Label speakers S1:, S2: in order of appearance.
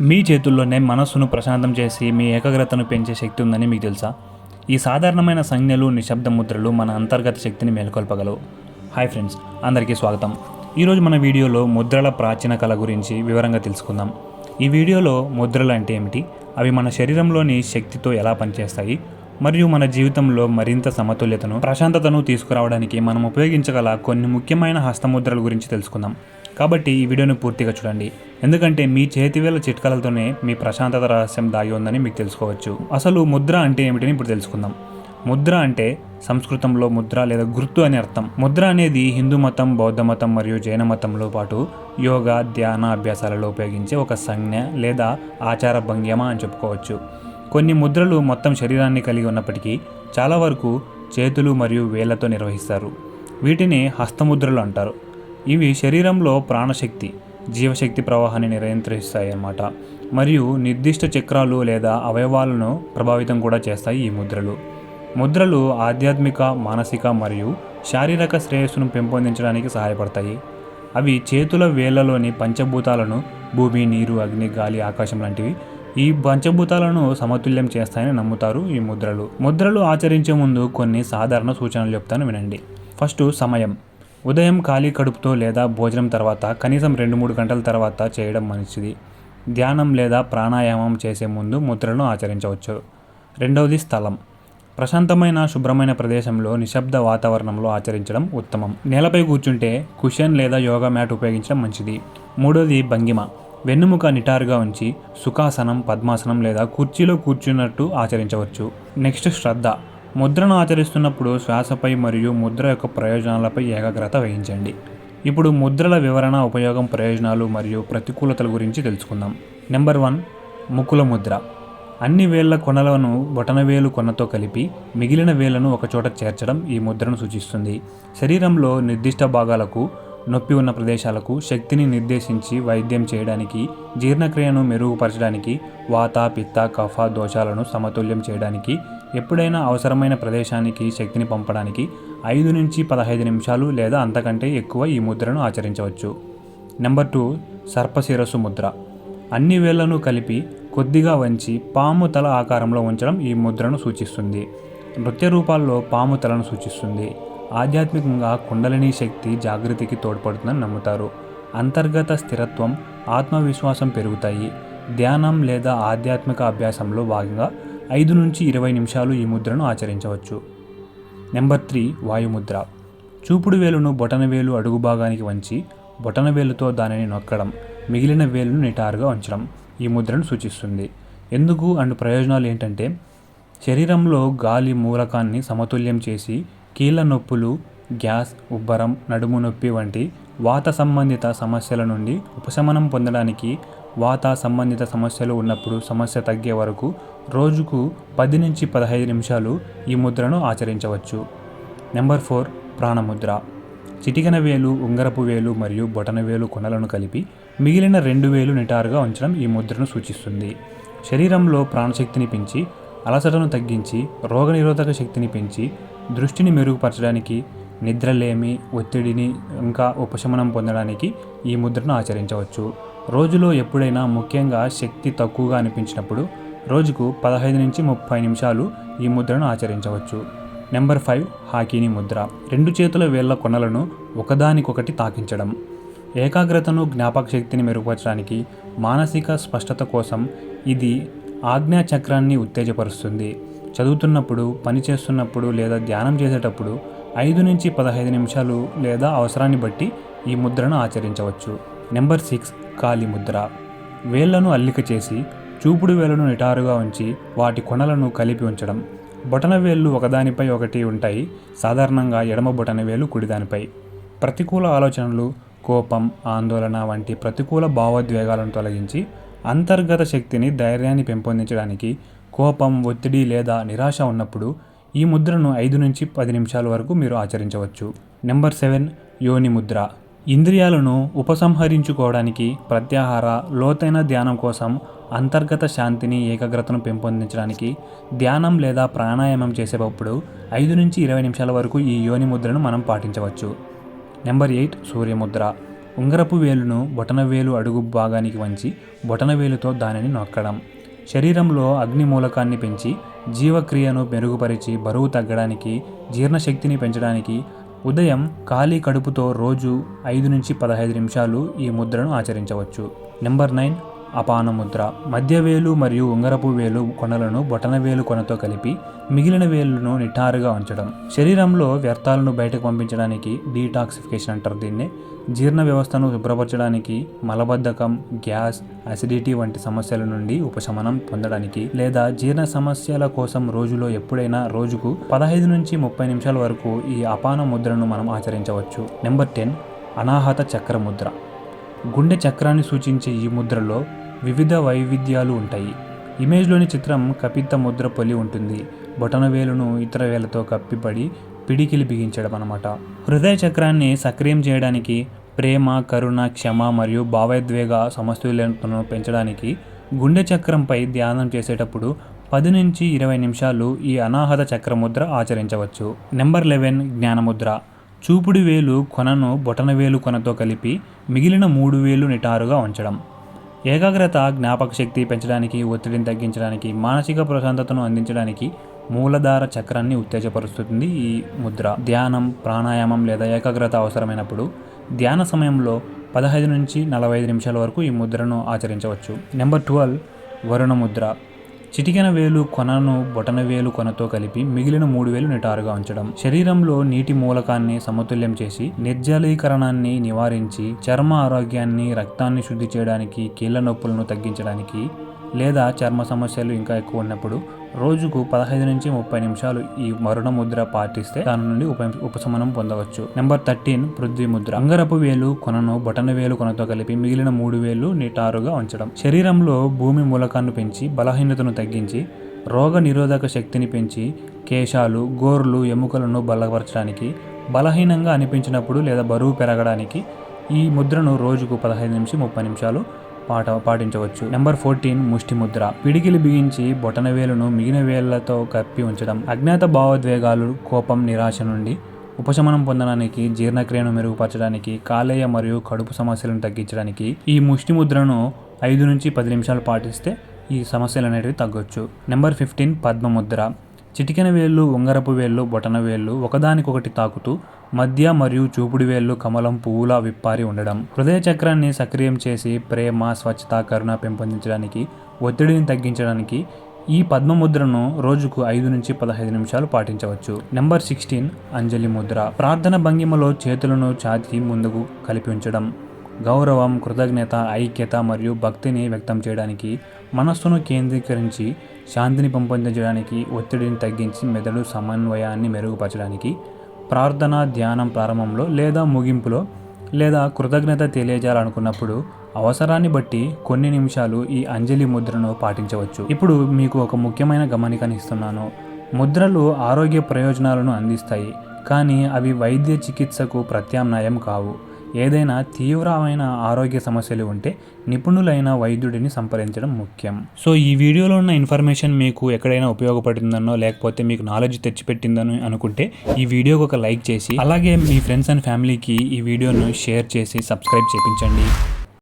S1: మీ చేతుల్లోనే మనస్సును ప్రశాంతం చేసి మీ ఏకాగ్రతను పెంచే శక్తి ఉందని మీకు తెలుసా? ఈ సాధారణమైన సంజ్ఞలు నిశ్శబ్ద ముద్రలు మన అంతర్గత శక్తిని మేల్కొల్పగలవు. హాయ్ ఫ్రెండ్స్ అందరికీ స్వాగతం. ఈరోజు మన వీడియోలో ముద్రల ప్రాచీన కళ గురించి వివరంగా తెలుసుకుందాం. ఈ వీడియోలో ముద్రలు అంటే ఏమిటి? అవి మన శరీరంలోని శక్తితో ఎలా పనిచేస్తాయి? మరియు మన జీవితంలో మరింత సమతుల్యతను ప్రశాంతతను తీసుకురావడానికి మనం ఉపయోగించగల కొన్ని ముఖ్యమైన హస్తముద్రల గురించి తెలుసుకుందాం. కాబట్టి ఈ వీడియోని పూర్తిగా చూడండి. ఎందుకంటే మీ చేతివేల చిట్కాలతోనే మీ ప్రశాంతత రహస్యం దాగి ఉందని మీకు తెలుసుకోవచ్చు. అసలు ముద్ర అంటే ఏమిటని ఇప్పుడు తెలుసుకుందాం. ముద్ర అంటే సంస్కృతంలో ముద్ర లేదా గుర్తు అని అర్థం. ముద్ర అనేది హిందూ మతం బౌద్ధ మతం మరియు జైన మతంలో పాటు యోగా ధ్యాన అభ్యాసాలలో ఉపయోగించే ఒక సంజ్ఞ లేదా ఆచార భంగ్యమ అని చెప్పుకోవచ్చు. కొన్ని ముద్రలు మొత్తం శరీరాన్ని కలిగి ఉన్నప్పటికీ చాలా వరకు చేతులు మరియు వేళ్ళతో నిర్వహిస్తారు. వీటిని హస్తముద్రలు అంటారు. ఇవి శరీరంలో ప్రాణశక్తి జీవశక్తి ప్రవాహాన్ని నియంత్రిస్తాయి అన్నమాట మరియు నిర్దిష్ట చక్రాలు లేదా అవయవాలను ప్రభావితం కూడా చేస్తాయి ఈ ముద్రలు. ముద్రలు ఆధ్యాత్మిక మానసిక మరియు శారీరక శ్రేయస్సును పెంపొందించడానికి సహాయపడతాయి. అవి చేతుల వేళ్ళలోని పంచభూతాలను భూమి నీరు అగ్ని గాలి ఆకాశం లాంటివి ఈ పంచభూతాలను సమతుల్యం చేస్తాయని నమ్ముతారు ఈ ముద్రలు. ముద్రలు ఆచరించే ముందు కొన్ని సాధారణ సూచనలు చెప్తాను వినండి. ఫస్ట్ సమయం. ఉదయం ఖాళీ కడుపుతో లేదా భోజనం తర్వాత కనీసం రెండు మూడు గంటల తర్వాత చేయడం మంచిది. ధ్యానం లేదా ప్రాణాయామం చేసే ముందు ముద్రలను ఆచరించవచ్చు. రెండవది స్థలం. ప్రశాంతమైన శుభ్రమైన ప్రదేశంలో నిశ్శబ్ద వాతావరణంలో ఆచరించడం ఉత్తమం. నేలపై కూర్చుంటే కుషన్ లేదా యోగా మ్యాట్ ఉపయోగించడం మంచిది. మూడోది భంగిమ. వెన్నుముక నిటారుగా ఉంచి సుఖాసనం పద్మాసనం లేదా కుర్చీలో కూర్చున్నట్టు ఆచరించవచ్చు. నెక్స్ట్ శ్రద్ధ. ముద్రను ఆచరిస్తున్నప్పుడు శ్వాసపై మరియు ముద్ర యొక్క ప్రయోజనాలపై ఏకాగ్రత వహించండి. ఇప్పుడు ముద్రల వివరణ ఉపయోగం ప్రయోజనాలు మరియు ప్రతికూలతల గురించి తెలుసుకుందాం. నెంబర్ వన్ ముక్కుల ముద్ర. అన్ని వేళ్ళ కొనలను బొటనవేలు కొనతో కలిపి మిగిలిన వేళ్ళను ఒకచోట చేర్చడం ఈ ముద్రను సూచిస్తుంది. శరీరంలో నిర్దిష్ట భాగాలకు నొప్పి ఉన్న ప్రదేశాలకు శక్తిని నిర్దేశించి వైద్యం చేయడానికి జీర్ణక్రియను మెరుగుపరచడానికి వాత పిత్త కఫ దోషాలను సమతుల్యం చేయడానికి ఎప్పుడైనా అవసరమైన ప్రదేశానికి శక్తిని పంపడానికి ఐదు నుంచి పదహైదు నిమిషాలు లేదా అంతకంటే ఎక్కువ ఈ ముద్రను ఆచరించవచ్చు. Number two సర్పశిరస్సు Mudra. అన్ని వేళ్ళను కలిపి కొద్దిగా వంచి పాము తల ఆకారంలో ఉంచడం ఈ ముద్రను సూచిస్తుంది. నృత్య రూపాల్లో పాము తలను సూచిస్తుంది. ఆధ్యాత్మికంగా కుండలిని శక్తి జాగృతికి తోడ్పడుతుందని నమ్ముతారు. అంతర్గత స్థిరత్వం ఆత్మవిశ్వాసం పెరుగుతాయి. ధ్యానం లేదా ఆధ్యాత్మిక అభ్యాసంలో భాగంగా ఐదు నుంచి ఇరవై నిమిషాలు ఈ ముద్రను ఆచరించవచ్చు. నెంబర్ త్రీ వాయుముద్ర. చూపుడు వేలును బొటన వేలు అడుగు భాగానికి వంచి బొటన వేలుతో దానిని నొక్కడం మిగిలిన వేలును నిటారుగా ఉంచడం ఈ ముద్రను సూచిస్తుంది. ఎందుకు? అండ్ ప్రయోజనాలు ఏంటంటే శరీరంలో గాలి మూలకాన్ని సమతుల్యం చేసి కీళ్ళ నొప్పులు గ్యాస్ ఉబ్బరం నడుము నొప్పి వంటి వాత సంబంధిత సమస్యల నుండి ఉపశమనం పొందడానికి వాత సంబంధిత సమస్యలు ఉన్నప్పుడు సమస్య తగ్గే వరకు రోజుకు పది నుంచి పదహైదు నిమిషాలు ఈ ముద్రను ఆచరించవచ్చు. Number four ప్రాణముద్ర. చిటికన వేలు ఉంగరపు వేలు మరియు బొటన వేలు కొనలను కలిపి మిగిలిన రెండు వేలు నిటారుగా ఉంచడం ఈ ముద్రను సూచిస్తుంది. శరీరంలో ప్రాణశక్తిని పెంచి అలసటను తగ్గించి రోగనిరోధక శక్తిని పెంచి దృష్టిని మెరుగుపరచడానికి నిద్రలేమి ఒత్తిడిని ఇంకా ఉపశమనం పొందడానికి ఈ ముద్రను ఆచరించవచ్చు. రోజులో ఎప్పుడైనా ముఖ్యంగా శక్తి తక్కువగా అనిపించినప్పుడు రోజుకు పదహైదు నుంచి ముప్పై నిమిషాలు ఈ ముద్రను ఆచరించవచ్చు. Number five హాకీని Mudra. రెండు చేతుల వేళ్ళ కొనలను ఒకదానికొకటి తాకించడం. ఏకాగ్రతను జ్ఞాపక శక్తిని మెరుగుపరచడానికి మానసిక స్పష్టత కోసం ఇది ఆజ్ఞా చక్రాన్ని ఉత్తేజపరుస్తుంది. చదువుతున్నప్పుడు పని చేస్తున్నప్పుడు లేదా ధ్యానం చేసేటప్పుడు ఐదు నుంచి పదహైదు నిమిషాలు లేదా అవసరాన్ని బట్టి ఈ ముద్రను ఆచరించవచ్చు. నెంబర్ సిక్స్ కాలి ముద్ర. వేళ్ళను అల్లిక చేసి చూపుడు వేళ్ళను నిటారుగా ఉంచి వాటి కొనలను కలిపి ఉంచడం. బొటన వేళ్ళు ఒకదానిపై ఒకటి ఉంటాయి. సాధారణంగా ఎడమ బొటన వేలు కుడిదానిపై. ప్రతికూల ఆలోచనలు కోపం ఆందోళన వంటి ప్రతికూల భావోద్వేగాలను తొలగించి అంతర్గత శక్తిని ధైర్యాన్ని పెంపొందించడానికి కోపం ఒత్తిడి లేదా నిరాశ ఉన్నప్పుడు ఈ ముద్రను ఐదు నుంచి పది నిమిషాల వరకు మీరు ఆచరించవచ్చు. నెంబర్ సెవెన్ యోని ముద్ర. ఇంద్రియాలను ఉపసంహరించుకోవడానికి ప్రత్యాహార లోతైన ధ్యానం కోసం అంతర్గత శాంతిని ఏకాగ్రతను పెంపొందించడానికి ధ్యానం లేదా ప్రాణాయామం చేసేటప్పుడు ఐదు నుంచి ఇరవై నిమిషాల వరకు ఈ యోని ముద్రను మనం పాటించవచ్చు. నెంబర్ ఎయిట్ సూర్యముద్ర. ఉంగరపు వేలును బొటనవేలు అడుగు భాగానికి వంచి బొటనవేలుతో దానిని నొక్కడం. శరీరంలో అగ్ని మూలకాన్ని పెంచి జీవక్రియను మెరుగుపరిచి బరువు తగ్గడానికి జీర్ణశక్తిని పెంచడానికి ఉదయం ఖాళీ కడుపుతో రోజు ఐదు నుంచి పదహైదు నిమిషాలు ఈ ముద్రను ఆచరించవచ్చు. నెంబర్ నైన్ అపానముద్ర మధ్యవేలు మధ్య వేలు మరియు ఉంగరపు వేలు కొనలను బొటన వేలు కొనతో కలిపి మిగిలిన వేలును నిటారుగా ఉంచడం. శరీరంలో వ్యర్థాలను బయటకు పంపించడానికి డీటాక్సిఫికేషన్ అంటారు దీన్ని. జీర్ణ వ్యవస్థను శుభ్రపరచడానికి మలబద్ధకం గ్యాస్ అసిడిటీ వంటి సమస్యల నుండి ఉపశమనం పొందడానికి లేదా జీర్ణ సమస్యల కోసం రోజులో ఎప్పుడైనా రోజుకు పదహైదు నుంచి ముప్పై నిమిషాల వరకు ఈ అపాన ముద్రను మనం ఆచరించవచ్చు. నెంబర్ టెన్ అనాహత చక్ర ముద్ర గుండె చక్రాన్ని సూచించే ఈ ముద్రలో వివిధ వైవిధ్యాలు ఉంటాయి. ఇమేజ్లోని చిత్రం కపిత్త ముద్ర పొలి ఉంటుంది. బొటనవేలును ఇతర వేలతో కప్పిపడి పిడికిలి బిగించడం అన్నమాట. హృదయ చక్రాన్ని సక్రియం చేయడానికి ప్రేమ కరుణ క్షమ మరియు భావోద్వేగ సమతుల్యతను పెంచడానికి గుండె చక్రంపై ధ్యానం చేసేటప్పుడు పది నుంచి ఇరవై నిమిషాలు ఈ అనాహత చక్రముద్ర ఆచరించవచ్చు. Number eleven జ్ఞానముద్ర. చూపుడు వేలు కొనను బొటన వేలు కొనతో కలిపి మిగిలిన మూడు వేలు నిటారుగా ఉంచడం. ఏకాగ్రత జ్ఞాపక శక్తి పెంచడానికి ఒత్తిడిని తగ్గించడానికి మానసిక ప్రశాంతతను అందించడానికి మూలధార చక్రాన్ని ఉత్తేజపరుస్తుంది ఈ ముద్ర. ధ్యానం ప్రాణాయామం లేదా ఏకాగ్రత అవసరమైనప్పుడు ధ్యాన సమయంలో పదహైదు నుంచి నలభై ఐదు నిమిషాల వరకు ఈ ముద్రను ఆచరించవచ్చు. Number twelve Varuna Mudra. చిటికెన వేలు కొనను బొటన వేలు కొనతో కలిపి మిగిలిన మూడు వేలు నిటారుగా ఉంచడం. శరీరంలో నీటి మూలకాన్ని సమతుల్యం చేసి నిర్జలీకరణాన్ని నివారించి చర్మ ఆరోగ్యాన్ని రక్తాన్ని శుద్ధి చేయడానికి కీళ్ళ నొప్పులను తగ్గించడానికి లేదా చర్మ సమస్యలు ఇంకా ఎక్కువ ఉన్నప్పుడు రోజుకు పదహైదు నుంచి ముప్పై నిమిషాలు ఈ మరుణ ముద్ర పాటిస్తే దాని నుండి ఉప ఉపశమనం పొందవచ్చు. Number thirteen Prithvi Mudra. అంగరపు వేలు కొనను బొటన వేలు కొనతో కలిపి మిగిలిన మూడు వేలు నిటారుగా ఉంచడం. శరీరంలో భూమి మూలకాన్ని పెంచి బలహీనతను తగ్గించి రోగ నిరోధక శక్తిని పెంచి కేశాలు గోర్లు ఎముకలను బలపరచడానికి బలహీనంగా అనిపించినప్పుడు లేదా బరువు పెరగడానికి ఈ ముద్రను రోజుకు పదహైదు నుంచి ముప్పై నిమిషాలు పాట పాటించవచ్చు నెంబర్ ఫోర్టీన్ ముష్టి ముద్ర పిడికిలు బిగించి బొటన వేలును మిగిలిన వేళ్ళతో కప్పి ఉంచడం. అజ్ఞాత భావోద్వేగాలు కోపం నిరాశ నుండి ఉపశమనం పొందడానికి జీర్ణక్రియను మెరుగుపరచడానికి కాలేయ మరియు కడుపు సమస్యలను తగ్గించడానికి ఈ ముష్టి ముద్రను ఐదు నుంచి పది నిమిషాలు పాటిస్తే ఈ సమస్యలు అనేటివి తగ్గొచ్చు. నెంబర్ ఫిఫ్టీన్ పద్మముద్ర. చిటికెన వేళ్ళు ఉంగరపు వేళ్ళు బొటన వేళ్ళు ఒకదానికొకటి తాకుతూ మధ్య మరియు చూపుడు వేళ్ళు కమలం పువ్వులా విప్పారి ఉండడం. హృదయ చక్రాన్ని సక్రియం చేసి ప్రేమ స్వచ్ఛత కరుణ పెంపొందించడానికి ఒత్తిడిని తగ్గించడానికి ఈ పద్మముద్రను రోజుకు ఐదు నుంచి పదహైదు నిమిషాలు పాటించవచ్చు. నెంబర్ సిక్స్టీన్ అంజలి ముద్ర. ప్రార్థన భంగిమలో చేతులను ఛాతి ముందుకు కలిపి ఉంచడం. గౌరవం కృతజ్ఞత ఐక్యత మరియు భక్తిని వ్యక్తం చేయడానికి మనస్సును కేంద్రీకరించి శాంతిని పెంపొందించడానికి ఒత్తిడిని తగ్గించి మెదడు సమన్వయాన్ని మెరుగుపరచడానికి ప్రార్థన ధ్యానం ప్రారంభంలో లేదా ముగింపులో లేదా కృతజ్ఞత తెలియజేయాలనుకున్నప్పుడు అవసరాన్ని బట్టి కొన్ని నిమిషాలు ఈ అంజలి ముద్రను పాటించవచ్చు. ఇప్పుడు మీకు ఒక ముఖ్యమైన గమనికని ఇస్తున్నాను ముద్రలు ఆరోగ్య ప్రయోజనాలను అందిస్తాయి కానీ అవి వైద్య చికిత్సకు ప్రత్యామ్నాయం కావు. ఏదైనా తీవ్రమైన ఆరోగ్య సమస్యలు ఉంటే నిపుణులైన వైద్యుడిని సంప్రదించడం ముఖ్యం. సో ఈ వీడియోలో ఉన్న ఇన్ఫర్మేషన్ మీకు ఎక్కడైనా ఉపయోగపడుతుందనో లేకపోతే మీకు నాలెడ్జ్ తెచ్చిపెట్టిందని అనుకుంటే ఈ వీడియోకి ఒక లైక్ చేసి అలాగే మీ ఫ్రెండ్స్ అండ్ ఫ్యామిలీకి ఈ వీడియోను షేర్ చేసి సబ్స్క్రైబ్ చేయించండి